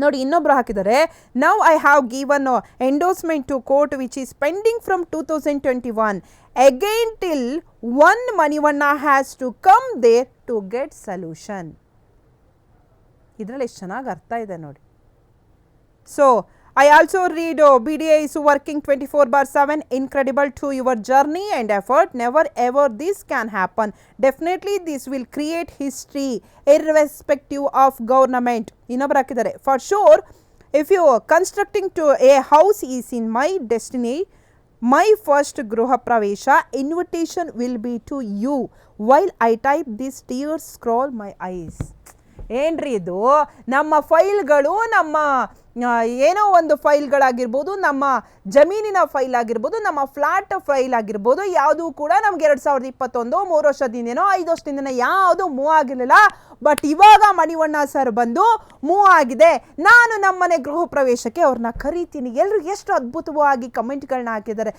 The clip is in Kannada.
ನೋಡಿ, ಇನ್ನೊಬ್ರು ಹಾಕಿದ್ದಾರೆ. Now I have given endorsement to court which is pending from two thousand twenty one again till one ಮನಿವನ್ನ has to come there to get solution ಇದರಲ್ಲಿ ಎಷ್ಟು ಚೆನ್ನಾಗಿ ಅರ್ಥ ಇದೆ ನೋಡಿ. So I also read oh, BDA is working 24 bar 7 incredible to your journey and effort never ever this can happen definitely this will create history irrespective of government ಇನ್ನೊಬ್ರು ಹಾಕಿದ್ದಾರೆ for sure if you constructing to a house is in my destiny my first griha pravesh invitation will be to you while I type this tears scroll my eyes ಏನ್ರಿ ಇದು ನಮ್ಮ ಫೈಲ್ಗಳು ನಮ್ಮ ಆ, ಏನೋ ಒಂದು ಫೈಲ್ಗಳಾಗಿರ್ಬೋದು, ನಮ್ಮ ಜಮೀನಿನ ಫೈಲ್ ಆಗಿರ್ಬೋದು ನಮ್ಮ ಫ್ಲಾಟ್ ಫೈಲ್ ಆಗಿರ್ಬೋದು ಯಾವುದು ಕೂಡ ನಮ್ಗೆ ಎರಡು ಸಾವಿರದ ಇಪ್ಪತ್ತೊಂದು ಮೂರು ವರ್ಷದಿಂದನೋ ಐದು ವರ್ಷದಿಂದನೋ ಯಾವುದು ಮೂವ್ ಆಗಿರಲಿಲ್ಲ. ಬಟ್ ಇವಾಗ ಮಣಿವಣ್ಣ ಸರ್ ಬಂದು ಮೂವ್ ಆಗಿದೆ. ನಾನು ನಮ್ಮನೆ ಗೃಹ ಪ್ರವೇಶಕ್ಕೆ ಅವ್ರನ್ನ ಕರಿತೀನಿ. ಎಲ್ಲರೂ ಎಷ್ಟು ಅದ್ಭುತವಾಗಿ ಕಮೆಂಟ್ಗಳನ್ನ ಹಾಕಿದ್ದಾರೆ.